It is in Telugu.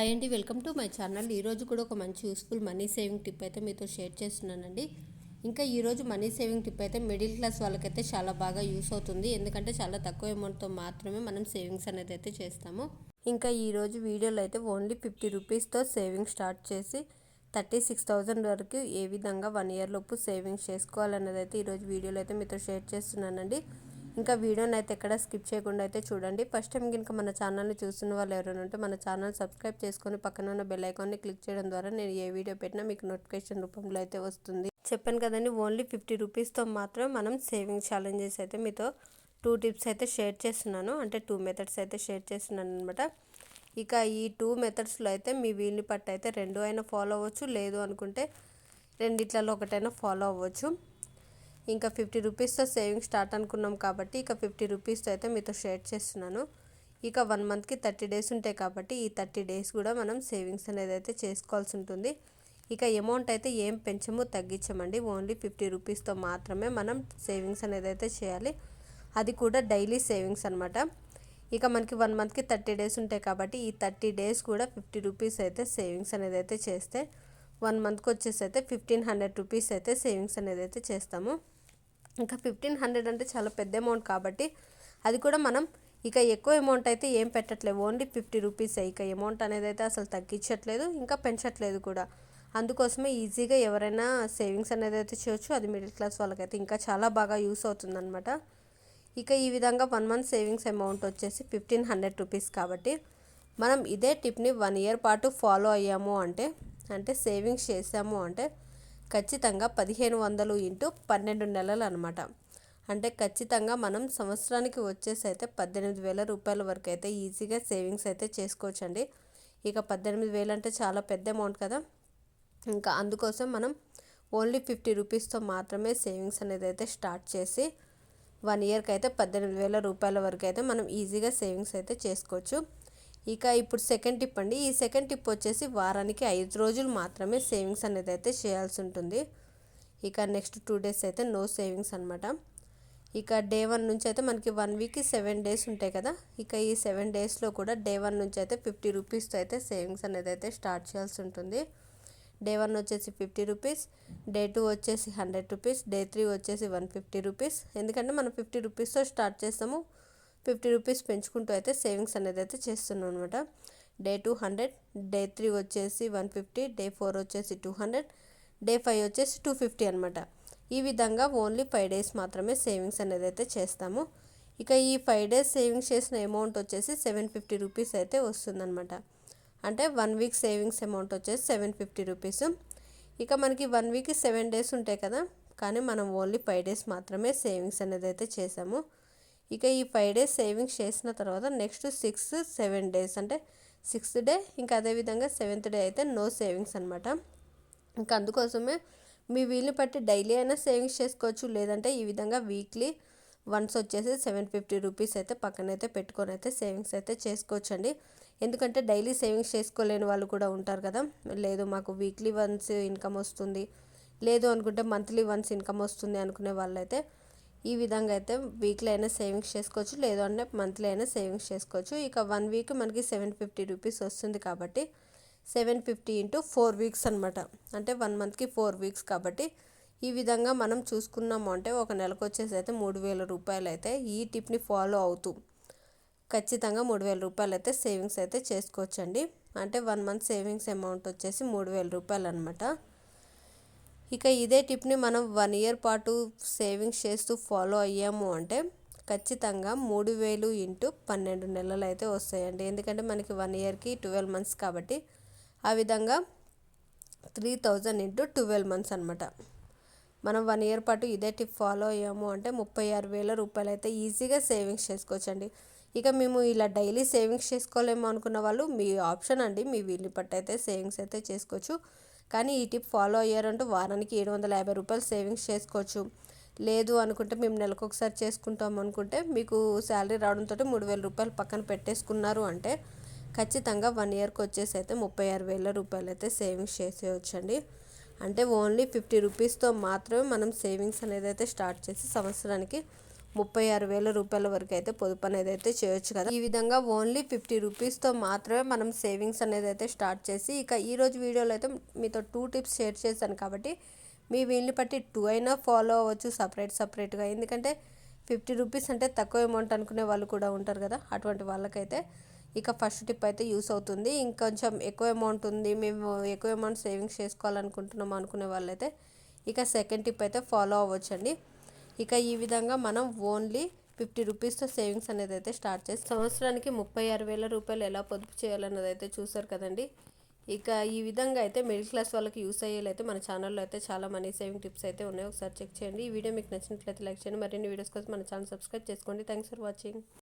హాయ్ అండి వెల్కమ్ టు మై ఛానల్ ఈరోజు కూడా ఒక మంచి యూస్ఫుల్ మనీ సేవింగ్ టిప్ అయితే మీతో షేర్ చేస్తున్నానండి. ఇంకా ఈరోజు మనీ సేవింగ్ టిప్ అయితే మిడిల్ క్లాస్ వాళ్ళకైతే చాలా బాగా యూస్ అవుతుంది. ఎందుకంటే చాలా తక్కువ అమౌంట్తో మాత్రమే మనం సేవింగ్స్ అనేది అయితే చేస్తాము. ఇంకా ఈరోజు వీడియోలో అయితే ఓన్లీ ఫిఫ్టీ రూపీస్తో సేవింగ్ స్టార్ట్ చేసి థర్టీ సిక్స్ థౌజండ్ వరకు ఏ విధంగా వన్ ఇయర్ లోపు సేవింగ్స్ చేసుకోవాలన్నది అయితే ఈరోజు వీడియోలో అయితే మీతో షేర్ చేస్తున్నానండి. ఇంకా వీడియోని అయితే ఎక్కడ స్కిప్ చేయకుండా అయితే చూడండి. ఫస్ట్ టైం కనుక మన ఛానల్ని చూస్తున్న వాళ్ళు ఎవరైనా ఉంటే మన ఛానల్ సబ్స్క్రైబ్ చేసుకొని పక్కన ఉన్న బెల్ ఐకాన్ని క్లిక్ చేయడం ద్వారా నేను ఏ వీడియో పెట్టినా మీకు నోటిఫికేషన్ రూపంలో అయితే వస్తుంది. చెప్పాను కదండి ఓన్లీ ఫిఫ్టీ రూపీస్తో మాత్రం మనం సేవింగ్ ఛాలెంజెస్ అయితే మీతో టూ టిప్స్ అయితే షేర్ చేస్తున్నాను. అంటే టూ మెథడ్స్ అయితే షేర్ చేస్తున్నాను అనమాట ఇక ఈ టూ మెథడ్స్లో అయితే మీ వీలుని పట్టు అయితే రెండు అయినా ఫాలో అవ్వచ్చు. లేదు అనుకుంటే రెండిట్లలో ఒకటైనా ఫాలో అవ్వచ్చు. ఇంకా ఫిఫ్టీ రూపీస్తో సేవింగ్ స్టార్ట్ అనుకున్నాం కాబట్టి ఇక ఫిఫ్టీ రూపీస్తో అయితే మీతో షేర్ చేస్తున్నాను. ఇక వన్ మంత్కి థర్టీ డేస్ ఉంటాయి కాబట్టి ఈ థర్టీ డేస్ కూడా మనం సేవింగ్స్ అనేది అయితే చేసుకోవాల్సి ఉంటుంది. ఇక అమౌంట్ అయితే ఏం పెంచము తగ్గించమండి. ఓన్లీ ఫిఫ్టీ రూపీస్తో మాత్రమే మనం సేవింగ్స్ అనేది అయితే చేయాలి. అది కూడా డైలీ సేవింగ్స్ అనమాట ఇక మనకి వన్ మంత్కి థర్టీ డేస్ ఉంటాయి కాబట్టి ఈ థర్టీ డేస్ కూడా ఫిఫ్టీ రూపీస్ అయితే సేవింగ్స్ అనేది అయితే చేస్తే వన్ మంత్కి వచ్చేసి అయితే ఫిఫ్టీన్ హండ్రెడ్ రూపీస్ అయితే సేవింగ్స్ అనేది అయితే చేస్తాము. ఇంకా ఫిఫ్టీన్ హండ్రెడ్ అంటే చాలా పెద్ద అమౌంట్ కాబట్టి అది కూడా మనం ఇక ఎక్కువ అమౌంట్ అయితే ఏం పెట్టట్లేదు. ఓన్లీ ఫిఫ్టీ రూపీస్ ఇక అమౌంట్ అనేది అయితే అసలు తగ్గించట్లేదు ఇంకా పెంచట్లేదు కూడా. అందుకోసమే ఈజీగా ఎవరైనా సేవింగ్స్ అనేది అయితే చేయొచ్చు. అది మిడిల్ క్లాస్ వాళ్ళకైతే ఇంకా చాలా బాగా యూస్ అవుతుందన్నమాట. ఇక ఈ విధంగా వన్ మంత్ సేవింగ్స్ అమౌంట్ వచ్చేసి ఫిఫ్టీన్ హండ్రెడ్ రూపీస్ కాబట్టి మనం ఇదే టిప్ని వన్ ఇయర్ పాటు ఫాలో అయ్యాము అంటే అంటే సేవింగ్స్ చేసాము అంటే ఖచ్చితంగా పదిహేను వందలు ఇంటూ పన్నెండు నెలలు అనమాట అంటే ఖచ్చితంగా మనం సంవత్సరానికి వచ్చేసి అయితే పద్దెనిమిది వేల రూపాయల వరకు అయితే ఈజీగా సేవింగ్స్ అయితే చేసుకోవచ్చండి. ఇక పద్దెనిమిది వేలు అంటే చాలా పెద్ద అమౌంట్ కదా. ఇంకా అందుకోసం మనం ఓన్లీ ఫిఫ్టీ రూపీస్తో మాత్రమే సేవింగ్స్ అనేది అయితే స్టార్ట్ చేసి వన్ ఇయర్కి అయితే పద్దెనిమిది వేల రూపాయల వరకు అయితే మనం ఈజీగా సేవింగ్స్ అయితే చేసుకోవచ్చు. ఇక ఇప్పుడు సెకండ్ టిప్ అండి. ఈ సెకండ్ టిప్ వచ్చేసి వారానికి ఐదు రోజులు మాత్రమే సేవింగ్స్ అనేది అయితే చేయాల్సి ఉంటుంది. ఇక నెక్స్ట్ టూ డేస్ అయితే నో సేవింగ్స్ అనమాట ఇక డే వన్ నుంచి అయితే మనకి వన్ వీక్కి సెవెన్ డేస్ ఉంటాయి కదా. ఇక ఈ సెవెన్ డేస్లో కూడా డే వన్ నుంచి అయితే ఫిఫ్టీ రూపీస్తో అయితే సేవింగ్స్ అనేది అయితే స్టార్ట్ చేయాల్సి ఉంటుంది. డే వన్ వచ్చేసి ఫిఫ్టీ రూపీస్ డే టూ వచ్చేసి హండ్రెడ్ రూపీస్ డే త్రీ వచ్చేసి వన్ ఫిఫ్టీ రూపీస్ ఎందుకంటే మనం ఫిఫ్టీ రూపీస్తో స్టార్ట్ చేస్తాము. ఫిఫ్టీ రూపీస్ పెంచుకుంటూ అయితే సేవింగ్స్ అనేది అయితే చేస్తున్నాం అనమాట day two hundred day three వచ్చేసి వన్ ఫిఫ్టీ డే ఫోర్ వచ్చేసి టూ హండ్రెడ్ డే ఫైవ్ వచ్చేసి టూ ఫిఫ్టీ అనమాట ఈ విధంగా ఓన్లీ ఫైవ్ డేస్ మాత్రమే సేవింగ్స్ అనేది అయితే చేస్తాము. ఇక ఈ ఫైవ్ డేస్ సేవింగ్స్ చేసిన అమౌంట్ వచ్చేసి సెవెన్ ఫిఫ్టీ రూపీస్ అయితే వస్తుందన్నమాట. అంటే వన్ వీక్ సేవింగ్స్ అమౌంట్ వచ్చేసి సెవెన్ ఫిఫ్టీ రూపీస్. ఇక మనకి వన్ వీక్ సెవెన్ డేస్ ఉంటాయి కదా కానీ మనం ఓన్లీ ఫైవ్ డేస్ మాత్రమే సేవింగ్స్ అనేది అయితే చేసాము. ఇక ఈ ఫైవ్ డేస్ సేవింగ్స్ చేసిన తర్వాత నెక్స్ట్ సిక్స్ సెవెన్ డేస్ అంటే సిక్స్త్ డే ఇంకా అదేవిధంగా సెవెంత్ డే అయితే నో సేవింగ్స్ అనమాట ఇంకా అందుకోసమే మీ వీలుని బట్టి డైలీ అయినా సేవింగ్స్ చేసుకోవచ్చు. లేదంటే ఈ విధంగా వీక్లీ వన్స్ వచ్చేసి సెవెన్ ఫిఫ్టీ రూపీస్ అయితే పక్కనైతే పెట్టుకొని అయితే సేవింగ్స్ అయితే చేసుకోవచ్చండి. ఎందుకంటే డైలీ సేవింగ్స్ చేసుకోలేని వాళ్ళు కూడా ఉంటారు కదా. లేదు మాకు వీక్లీ వన్స్ ఇన్కమ్ వస్తుంది. లేదు అనుకుంటే మంత్లీ వన్స్ ఇన్కమ్ వస్తుంది అనుకునే వాళ్ళైతే ఈ విధంగా అయితే వీక్లీ అయినా సేవింగ్స్ చేసుకోవచ్చు. లేదు అంటే మంత్లీ అయినా సేవింగ్స్ చేసుకోవచ్చు. ఇక వన్ వీక్ మనకి సెవెన్ ఫిఫ్టీ రూపీస్ వస్తుంది కాబట్టి seven fifty into four weeks అనమాట అంటే వన్ మంత్కి ఫోర్ వీక్స్ కాబట్టి ఈ విధంగా మనం చూసుకున్నాము అంటే ఒక నెలకు వచ్చేసి అయితే మూడు వేల రూపాయలు అయితే ఈ టిప్ని ఫాలో అవుతూ ఖచ్చితంగా మూడు వేల రూపాయలు అయితే సేవింగ్స్ అయితే చేసుకోవచ్చండి. అంటే వన్ మంత్ సేవింగ్స్ అమౌంట్ వచ్చేసి మూడు వేల రూపాయలు అనమాట ఇక ఇదే టిప్ని మనం వన్ ఇయర్ పాటు సేవింగ్స్ చేస్తూ ఫాలో అయ్యాము అంటే ఖచ్చితంగా మూడు వేలు ఇంటూ పన్నెండు నెలలు అయితే వస్తాయండి. ఎందుకంటే మనకి వన్ ఇయర్కి ట్వెల్వ్ మంత్స్ కాబట్టి ఆ విధంగా three thousand into twelve months అనమాట మనం వన్ ఇయర్ పాటు ఇదే టిప్ ఫాలో అయ్యాము అంటే ముప్పై ఆరు వేల రూపాయలు అయితే ఈజీగా సేవింగ్స్ చేసుకోవచ్చండి. ఇక మేము ఇలా డైలీ సేవింగ్స్ చేసుకోలేము అనుకున్న వాళ్ళు మీ ఆప్షన్ అండి. మీ వీలు పట్టు అయితే సేవింగ్స్ అయితే చేసుకోవచ్చు. కానీ ఈ టిప్ ఫాలో అయ్యారంటూ వారానికి ఏడు వందల యాభై రూపాయలు సేవింగ్స్ చేసుకోవచ్చు. లేదు అనుకుంటే మేము నెలకు ఒకసారి చేసుకుంటాం అనుకుంటే మీకు శాలరీ రావడంతో మూడు వేల రూపాయలు పక్కన పెట్టేసుకున్నారు అంటే ఖచ్చితంగా వన్ ఇయర్కి వచ్చేసి అయితే ముప్పై ఆరు వేల రూపాయలు అయితే సేవింగ్స్ చేసేయచ్చండి. అంటే ఓన్లీ ఫిఫ్టీ రూపీస్తో మాత్రమే మనం సేవింగ్స్ అనేది అయితే స్టార్ట్ చేసి సంవత్సరానికి ముప్పై ఆరు వేల రూపాయల వరకు అయితే పొదుపు అనేది అయితే చేయొచ్చు కదా. ఈ విధంగా ఓన్లీ ఫిఫ్టీ రూపీస్తో మాత్రమే మనం సేవింగ్స్ అనేది అయితే స్టార్ట్ చేసి ఇక ఈరోజు వీడియోలో అయితే మీతో టూ టిప్స్ షేర్ చేశాను కాబట్టి మీ వీళ్ళని బట్టి టూ అయినా ఫాలో అవ్వచ్చు సపరేట్ సపరేట్గా ఎందుకంటే ఫిఫ్టీ రూపీస్ అంటే తక్కువ అమౌంట్ అనుకునే వాళ్ళు కూడా ఉంటారు కదా అటువంటి వాళ్ళకైతే ఇక ఫస్ట్ టిప్ అయితే యూస్ అవుతుంది. ఇంకొంచెం ఎక్కువ అమౌంట్ ఉంది మేము ఎక్కువ అమౌంట్ సేవింగ్స్ చేసుకోవాలనుకుంటున్నాం అనుకునే వాళ్ళైతే ఇక సెకండ్ టిప్ అయితే ఫాలో అవ్వచ్చండి. ఇక ఈ విధంగా మనం ఓన్లీ ఫిఫ్టీ రూపీస్తో సేవింగ్స్ అనేది అయితే స్టార్ట్ చేసి సంవత్సరానికి ముప్పై ఆరు వేల రూపాయలు ఎలా పొదుపు చేయాలన్నది అయితే చూసారు కదండి. ఇక ఈ విధంగా అయితే మిడిల్ క్లాస్ వాళ్ళకి యూస్ అయ్యేలైతే మన ఛానల్లో అయితే చాలా మనీ సేవింగ్ టిప్స్ అయితే ఉన్నాయి. ఒకసారి చెక్ చేయండి. ఈ వీడియో మీకు నచ్చినట్లయితే లైక్ చేయండి. మరిన్ని వీడియోస్ కోసం మన ఛానల్ సబ్స్క్రైబ్ చేసుకోండి. Thanks for watching